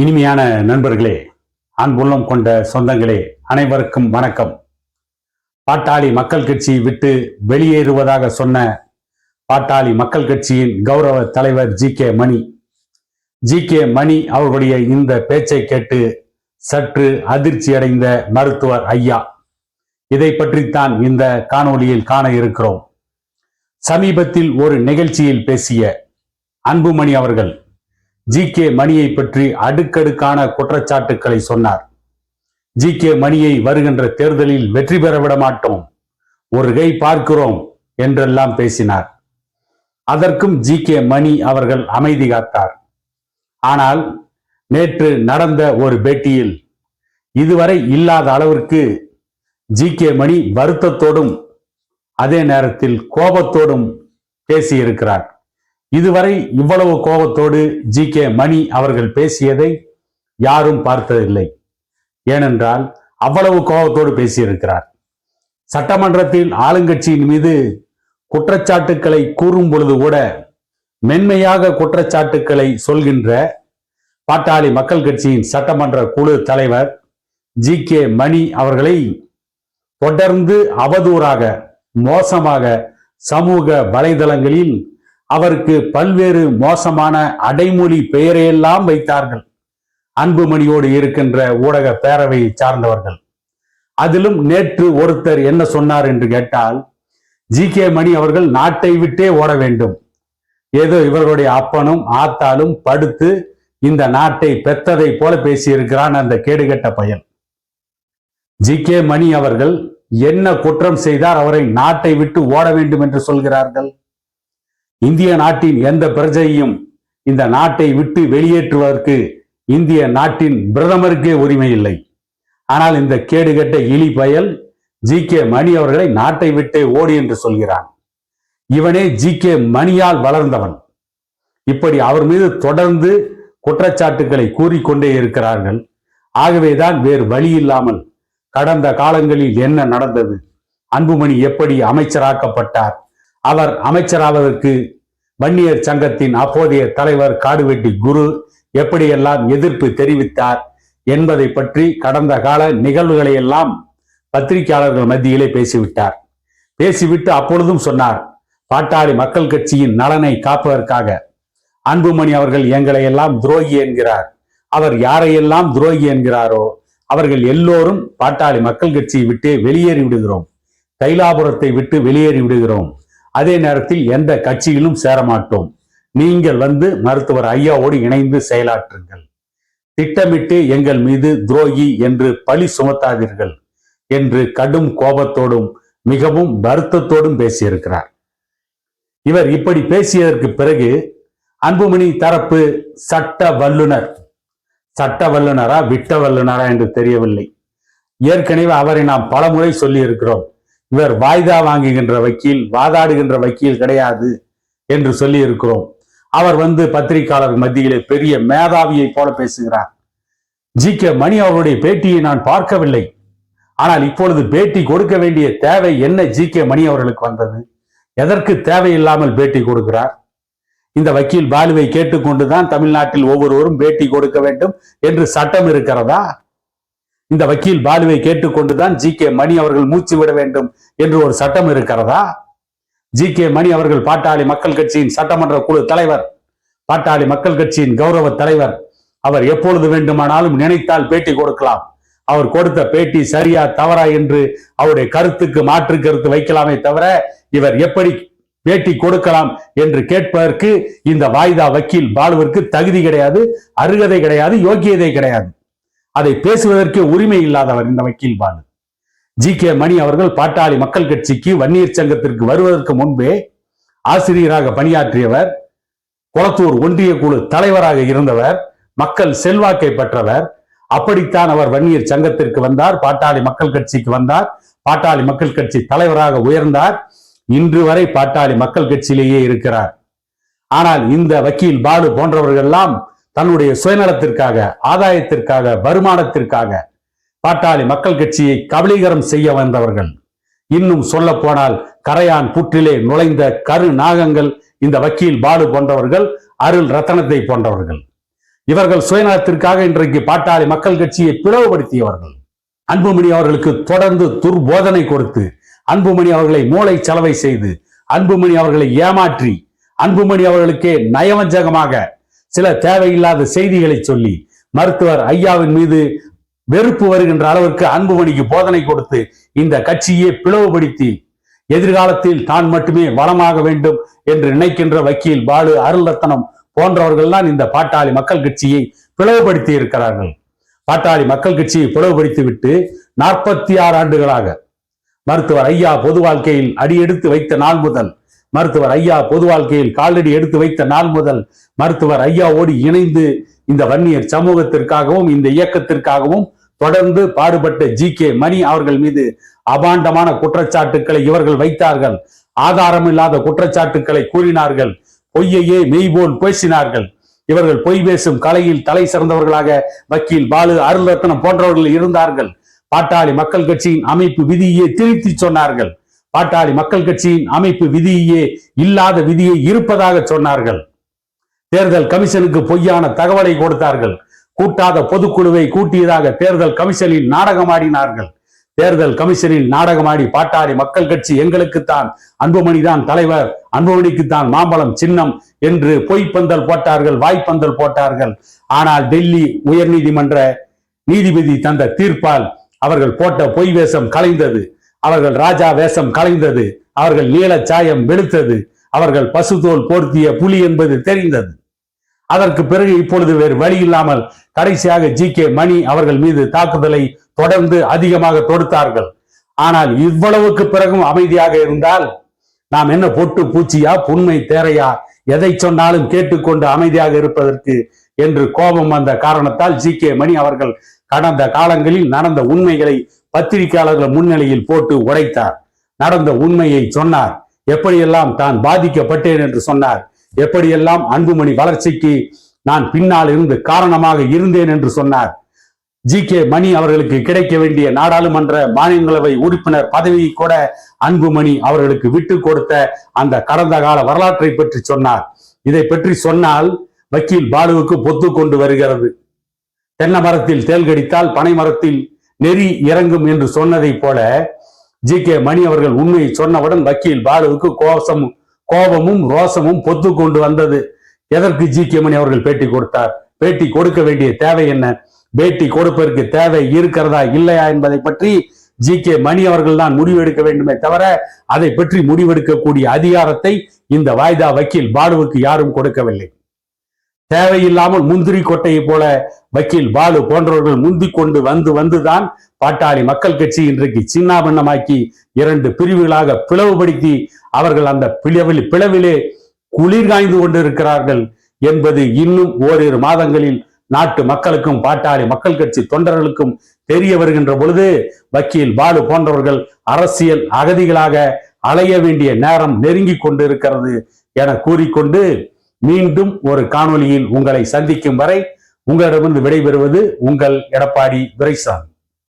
இனிமையான நண்பர்களே அன்புள்ளம் கொண்ட சொந்தங்களே அனைவருக்கும் வணக்கம். பாட்டாளி மக்கள் கட்சி விட்டு வெளியேறுவதாக சொன்ன பாட்டாளி மக்கள் கட்சியின் கௌரவ தலைவர் G K Mani. G K Mani அவர்களுடைய இந்த பேச்சை கேட்டு சற்று அதிர்ச்சி அடைந்த மருத்துவர் ஐயா. இதை பற்றித்தான் இந்த காணொளியில் காண இருக்கிறோம். சமீபத்தில் ஒரு நிகழ்ச்சியில் பேசிய அன்புமணி அவர்கள் ஜி கே மணியை பற்றி அடுக்கடுக்கான குற்றச்சாட்டுக்களை சொன்னார். ஜி கே மணியை வருகின்ற தேர்தலில் வெற்றி பெற விட மாட்டோம். ஒரு கை பார்க்கிறோம் என்றெல்லாம் பேசினார். அதற்கும் ஜி கே மணி அவர்கள் அமைதி காத்தார். ஆனால் நேற்று நடந்த ஒரு பேட்டியில் இதுவரை இல்லாத அளவிற்கு ஜி கே மணி வருத்தத்தோடும் அதே நேரத்தில் கோபத்தோடும் பேசியிருக்கிறார். இதுவரை இவ்வளவு கோபத்தோடு ஜி கே மணி அவர்கள் பேசியதை யாரும் பார்த்ததில்லை. ஏனென்றால் அவ்வளவு கோபத்தோடு பேசியிருக்கிறார். சட்டமன்றத்தில் ஆளுங்கட்சியின் மீது குற்றச்சாட்டுக்களை கூறும் பொழுது கூட மென்மையாக குற்றச்சாட்டுக்களை சொல்கின்ற பாட்டாளி மக்கள் கட்சியின் சட்டமன்ற குழு தலைவர் ஜி கே மணி அவர்களை தொடர்ந்து அவதூறாக மோசமாக சமூக வலைதளங்களில் அவருக்கு பல்வேறு மோசமான அடைமொழி பெயரையெல்லாம் வைத்தார்கள். அன்புமணியோடு இருக்கின்ற ஊடக பேரவையை சார்ந்தவர்கள். அதிலும் நேற்று ஒருத்தர் என்ன சொன்னார் என்று கேட்டால் ஜி. கே. மணி அவர்கள் நாட்டை விட்டே ஓட வேண்டும். ஏதோ இவர்களுடைய அப்பனும் ஆத்தாலும் படுத்து இந்த நாட்டை பெத்ததை போல பேசியிருக்கிறான் அந்த கேடுகெட்ட பயன் ஜி. கே. மணி அவர்கள் என்ன குற்றம் செய்தார் அவரை நாட்டை விட்டு ஓட வேண்டும் என்று சொல்கிறார்கள்? இந்திய நாட்டின் எந்த பிரஜையும் இந்த நாட்டை விட்டு வெளியேற்றுவதற்கு இந்திய நாட்டின் பிரதமருக்கே உரிமை இல்லை. ஆனால் இந்த கேடுகட்ட இலி பயல் ஜி கே மணி அவர்களை நாட்டை விட்டே ஓடி என்று சொல்கிறான். இவனே ஜி கே மணியால் வளர்ந்தவன். இப்படி அவர் மீது தொடர்ந்து குற்றச்சாட்டுகளை கூறிக்கொண்டே இருக்கிறார்கள். ஆகவேதான் வேறு வழி இல்லாமல் கடந்த காலங்களில் என்ன நடந்தது? அன்புமணி எப்படி அமைச்சராக்கப்பட்டார்? அவர் அமைச்சராவதற்கு வன்னியர் சங்கத்தின் அப்போதைய தலைவர் காடுவெட்டி குரு எப்படியெல்லாம் எதிர்ப்பு தெரிவித்தார் என்பதை பற்றி கடந்த கால நிகழ்வுகளை எல்லாம் பத்திரிகையாளர்கள் மத்தியிலே பேசிவிட்டார். பேசிவிட்டு அப்பொழுதும் சொன்னார் பாட்டாளி மக்கள் கட்சியின் நலனை காப்பதற்காக அன்புமணி அவர்கள் எங்களை எல்லாம் துரோகி என்கிறார். அவர் யாரையெல்லாம் துரோகி என்கிறாரோ அவர்கள் எல்லோரும் பாட்டாளி மக்கள் கட்சியை விட்டு வெளியேறி விடுகிறோம். தைலாபுரத்தை விட்டு வெளியேறி விடுகிறோம். அதே நேரத்தில் எந்த கட்சியிலும் சேரமாட்டோம். நீங்கள் வந்து மருத்துவர் ஐயாவோடு இணைந்து செயலாற்றுங்கள். திட்டமிட்டு எங்கள் மீது துரோகி என்று பழி சுமத்தாதீர்கள் என்று கடும் கோபத்தோடும் மிகவும் வருத்தத்தோடும் பேசியிருக்கிறார். இவர் இப்படி பேசியதற்கு பிறகு அன்புமணி தரப்பு சட்ட வல்லுனர். சட்ட வல்லுனரா விட்ட வல்லுனரா என்று தெரியவில்லை. ஏற்கனவே அவரை நாம் பலமுறை சொல்லி இருக்கிறோம் இவர் வாய்தா வாங்குகின்ற வக்கீல் வாதாடுகின்ற வக்கீல் கிடையாது என்று சொல்லி இருக்கிறோம் அவர் வந்து பத்திரிகையாளர் மத்தியிலே பெரிய மேதாவியை போல பேசுகிறார். ஜி கே மணி அவருடைய பேட்டியை நான் பார்க்கவில்லை. ஆனால் இப்பொழுது பேட்டி கொடுக்க வேண்டிய தேவை என்ன ஜி கே மணி அவர்களுக்கு வந்தது? எதற்கு தேவையில்லாமல் பேட்டி கொடுக்கிறார்? இந்த வக்கீல் பாலுவை கேட்டுக்கொண்டுதான் தமிழ்நாட்டில் ஒவ்வொருவரும் பேட்டி கொடுக்க வேண்டும் என்று சட்டம் இருக்கிறதா? இந்த வக்கீல் பாலுவை கேட்டுக்கொண்டுதான் ஜி கே மணி அவர்கள் மூச்சு விட வேண்டும் என்று ஒரு சட்டம் இருக்கிறதா? ஜி கே மணி அவர்கள் பாட்டாளி மக்கள் கட்சியின் சட்டமன்ற குழு தலைவர் பாட்டாளி மக்கள் கட்சியின் கௌரவ தலைவர். அவர் எப்பொழுது வேண்டுமானாலும் நினைத்தால் பேட்டி கொடுக்கலாம். அவர் கொடுத்த பேட்டி சரியா தவறா என்று அவருடைய கருத்துக்கு மாற்று கருத்து வைக்கலாமே தவிர இவர் எப்படி பேட்டி கொடுக்கலாம் என்று கேட்பதற்கு இந்த வாய்தா வக்கீல் பாலுவிற்கு தகுதி கிடையாது அருகதை கிடையாது யோக்கியதை கிடையாது. அதை பேசுவதற்கே உரிமை இல்லாதவர் இந்த வக்கீல் பாலு. ஜி. கே. மணி அவர்கள் பாட்டாளி மக்கள் கட்சிக்கு வன்னியர் சங்கத்திற்கு வருவதற்கு முன்பே ஆசிரியராக பணியாற்றியவர் குளத்தூர் ஒன்றிய குழு தலைவராக இருந்தவர் மக்கள் செல்வாக்கை பெற்றவர் அப்படித்தான் அவர் வன்னியர் சங்கத்திற்கு வந்தார் பாட்டாளி மக்கள் கட்சிக்கு வந்தார் பாட்டாளி மக்கள் கட்சி தலைவராக உயர்ந்தார் இன்று வரை பாட்டாளி மக்கள் கட்சியிலேயே இருக்கிறார். ஆனால் இந்த வக்கீல் பாலு போன்றவர்கள் எல்லாம் தன்னுடைய சுயநலத்திற்காக ஆதாயத்திற்காக வருமானத்திற்காக பாட்டாளி மக்கள் கட்சியை கபலீகரம் செய்ய வந்தவர்கள். இன்னும் சொல்ல போனால் கரையான் புற்றிலே நுழைந்த கரு நாகங்கள் இந்த வக்கீல் பாலு போன்றவர்கள் அருள் ரத்தனத்தை போன்றவர்கள். இவர்கள் சுயநலத்திற்காக இன்றைக்கு பாட்டாளி மக்கள் கட்சியை பிளவுபடுத்தியவர்கள். அன்புமணி அவர்களுக்கு தொடர்ந்து துர்போதனை கொடுத்து அன்புமணி அவர்களை மூளை செலவை செய்து அன்புமணி அவர்களை ஏமாற்றி அன்புமணி அவர்களுக்கே நயவஞ்சகமாக சில தேவையில்லாத செய்திகளை சொல்லி மருத்துவர் ஐயாவின் மீது வெறுப்பு வருகின்ற அளவிற்கு அன்புமணிக்கு போதனை கொடுத்து இந்த கட்சியை பிளவுபடுத்தி எதிர்காலத்தில் தான் மட்டுமே வளமாக வேண்டும் என்று நினைக்கின்ற வக்கீல் பாலு அருள்ரத்தனம் போன்றவர்கள் தான் இந்த பாட்டாளி மக்கள் கட்சியை பிளவுபடுத்தி இருக்கிறார்கள். பாட்டாளி மக்கள் கட்சியை பிளவுபடுத்தி விட்டு நாற்பத்தி ஆறு ஆண்டுகளாக மருத்துவர் ஐயா பொது வாழ்க்கையில் அடியெடுத்து வைத்த நாள் முதல் மருத்துவர் ஐயா பொது வாழ்க்கையில் காலடி எடுத்து வைத்த நாள் முதல் மருத்துவர் ஐயாவோடு இணைந்து இந்த வன்னியர் சமூகத்திற்காகவும் இந்த இயக்கத்திற்காகவும் தொடர்ந்து பாடுபட்ட ஜி கே மணி அவர்கள் மீது அபாண்டமான குற்றச்சாட்டுக்களை இவர்கள் வைத்தார்கள். ஆதாரமில்லாத குற்றச்சாட்டுக்களை கூறினார்கள். பொய்யையே மெய்போல் பேசினார்கள். இவர்கள் பொய் பேசும் கலையில் தலை சிறந்தவர்களாக வக்கீல் பாலு அருள்ரத்னம் போன்றவர்கள் இருந்தார்கள். பாட்டாளி மக்கள் கட்சியின் அமைப்பு விதியே திருத்தி சொன்னார்கள். பாட்டாளி மக்கள் கட்சியின் அமைப்பு விதியே இல்லாத விதியை இருப்பதாக சொன்னார்கள். தேர்தல் கமிஷனுக்கு பொய்யான தகவலை கொடுத்தார்கள். கூட்டாத பொதுக்குழுவை கூட்டியதாக தேர்தல் கமிஷனில் நாடகமாடினார்கள். தேர்தல் கமிஷனில் நாடகமாடி பாட்டாளி மக்கள் கட்சி எங்களுக்குத்தான் அன்புமணி தான் தலைவர் அன்புமணிக்குத்தான் மாம்பழம் சின்னம் என்று பொய்ப்பந்தல் போட்டார்கள் வாய்ப்பந்தல் போட்டார்கள். ஆனால் டெல்லி உயர்நீதிமன்ற நீதிபதி தந்த தீர்ப்பால் அவர்கள் போட்ட பொய் வேஷம் கலைந்தது. அவர்கள் ராஜா வேஷம் கலைந்தது அவர்கள் நீல சாயம் வெளுத்தது அவர்கள் பசுதோல் போர்த்திய புலி என்பது தெரிந்தது. அதற்கு பிறகு இப்பொழுது வேறு வழி இல்லாமல் கடைசியாக ஜி கே மணி அவர்கள் மீது தாக்குதலை தொடர்ந்து அதிகமாக தொடுத்தார்கள். ஆனால் இவ்வளவுக்கு பிறகும் அமைதியாக இருந்தால் நாம் என்ன பொட்டு பூச்சியா புண்மை தேரையா எதை சொன்னாலும் கேட்டுக்கொண்டு அமைதியாக இருப்பதற்கு என்று கோபம் வந்த காரணத்தால் ஜி கே மணி அவர்கள் கடந்த காலங்களில் நடந்த உண்மைகளை பத்திரிகையாளர்கள் முன்னிலையில் போட்டு உடைத்தார். நடந்த உண்மையை சொன்னார். எப்படியெல்லாம் தான் பாதிக்கப்பட்டேன் என்று சொன்னார். எப்படியெல்லாம் அன்புமணி வளர்ச்சிக்கு நான் பின்னால் இருந்து காரணமாக இருந்தேன் என்று சொன்னார். ஜி. கே. மணி அவர்களுக்கு கிடைக்க வேண்டிய நாடாளுமன்ற மாநிலங்களவை உறுப்பினர் பதவியை கூட அன்புமணி அவர்களுக்கு விட்டு கொடுத்த அந்த கடந்த கால வரலாற்றை பற்றி சொன்னார். இதை பற்றி சொன்னால் வக்கீல் பாலுவுக்கு பொத்து கொண்டு வருகிறது. தென்னை மரத்தில் தேல் கடித்தால் பனை மரத்தில் நெறி இறங்கும் என்று சொன்னதைப் போல ஜி கே மணி அவர்கள் உண்மையை சொன்னவுடன் வக்கீல் பாலுவுக்கு கோசம் கோபமும் ரோசமும் பொத்து கொண்டு வந்தது. எதற்கு ஜி கே மணி அவர்கள் பேட்டி கொடுத்தார்? பேட்டி கொடுக்க வேண்டிய தேவை என்ன? பேட்டி கொடுப்பதற்கு தேவை இருக்கிறதா இல்லையா என்பதை பற்றி ஜி கே மணி அவர்கள் தான் முடிவெடுக்க வேண்டுமே தவிர அதை பற்றி முடிவெடுக்கக்கூடிய அதிகாரத்தை இந்த வாய்தா வக்கீல் பாலுவுக்கு யாரும் கொடுக்கவில்லை. தேவையில்லாமல் முந்திரி கொட்டையை போல வக்கீல் பாலு போன்றவர்கள் முந்திக் கொண்டு வந்து வந்துதான் பாட்டாளி மக்கள் கட்சி இன்றைக்கு சின்னாபின்னமாக்கி இரண்டு பிரிவுகளாக பிளவுபடுத்தி அவர்கள் அந்த பிளவில் பிளவிலே குளிர் காய்ந்து கொண்டிருக்கிறார்கள் என்பது இன்னும் ஓரிரு மாதங்களில் நாட்டு மக்களுக்கும் பாட்டாளி மக்கள் கட்சி தொண்டர்களுக்கும் தெரிய வருகின்ற பொழுது வக்கீல் பாலு போன்றவர்கள் அரசியல் அகதிகளாக அலைய வேண்டிய நேரம் நெருங்கி கொண்டிருக்கிறது என கூறிக்கொண்டு மீண்டும் ஒரு காணொலியில் உங்களை சந்திக்கும் வரை உங்களிடமிருந்து விடைபெறுவது உங்கள் எடப்பாடி துரைசாமி.